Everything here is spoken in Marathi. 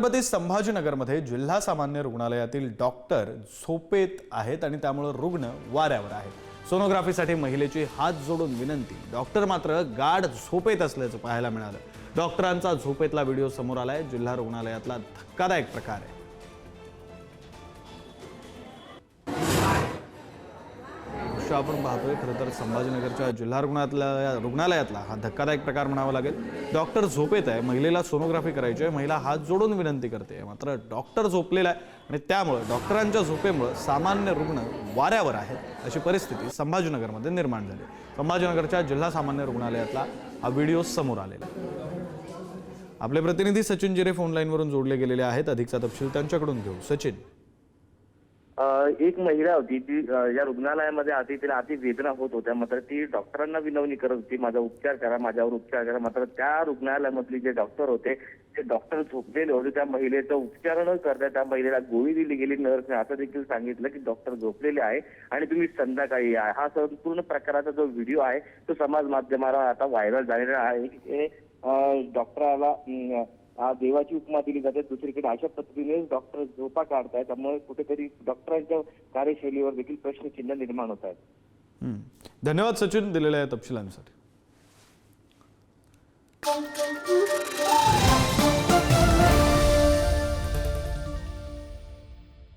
छत्रपती संभाजीनगरमध्ये जिल्हा सामान्य रुग्णालयातील डॉक्टर झोपेत आहेत आणि त्यामुळं रुग्ण वाऱ्यावर आहेत. सोनोग्राफीसाठी महिलेची हात जोडून विनंती. डॉक्टर मात्र गाढ झोपेत असल्याचं पाहायला मिळालं. डॉक्टरांचा झोपेतला व्हिडिओ समोर आलाय. जिल्हा रुग्णालयातला धक्कादायक प्रकार आहे. दृश्य आपण पाहतोय खरं तर संभाजीनगरच्या जिल्हा रुग्णालयातल्या रुग्णालयातला हा धक्कादायक प्रकार म्हणावा लागेल. डॉक्टर झोपेत आहे महिलेला सोनोग्राफी करायची आहे महिला हात जोडून विनंती करते मात्र डॉक्टर झोपलेला आहे आणि त्यामुळं डॉक्टरांच्या झोपेमुळं सामान्य रुग्ण वाऱ्यावर आहेत अशी परिस्थिती संभाजीनगरमध्ये निर्माण झाली. संभाजीनगरच्या जिल्हा सामान्य रुग्णालयातला हा व्हिडिओ समोर आलेला आहे. आपले प्रतिनिधी सचिन जिरे फोन लाईनवरून जोडले गेलेले आहेत. अधिकचा तपशील त्यांच्याकडून घेऊ. सचिन. एक महिला होती ती या रुग्णालयामध्ये आधी तिला अति वेदना होत होत्या. मात्र ती डॉक्टरांना विनवणी करत होती माझा उपचार करा माझ्यावर उपचार करा. मात्र त्या रुग्णालयामधले जे डॉक्टर होते ते डॉक्टर झोपलेले होते. त्या महिलेचा उपचार न करता त्या महिलेला गोळी दिली गेली. नर्सने असं देखील सांगितलं की डॉक्टर झोपलेले आहे आणि तुम्ही संध्याकाळी या. हा संपूर्ण प्रकाराचा जो व्हिडिओ आहे तो समाज माध्यमाला आता व्हायरल झालेला आहे. हे, डॉक्टराला देवाची उपमा दिली जाते. दुसरीकडे अशा पद्धतीने डॉक्टर झोपा काढतायत. त्यामुळे कुठेतरी डॉक्टरांच्या कार्यशैलीवर देखील प्रश्नचिन्ह निर्माण होत आहेत. धन्यवाद सचिन दिलेल्या या तपशिलांसाठी.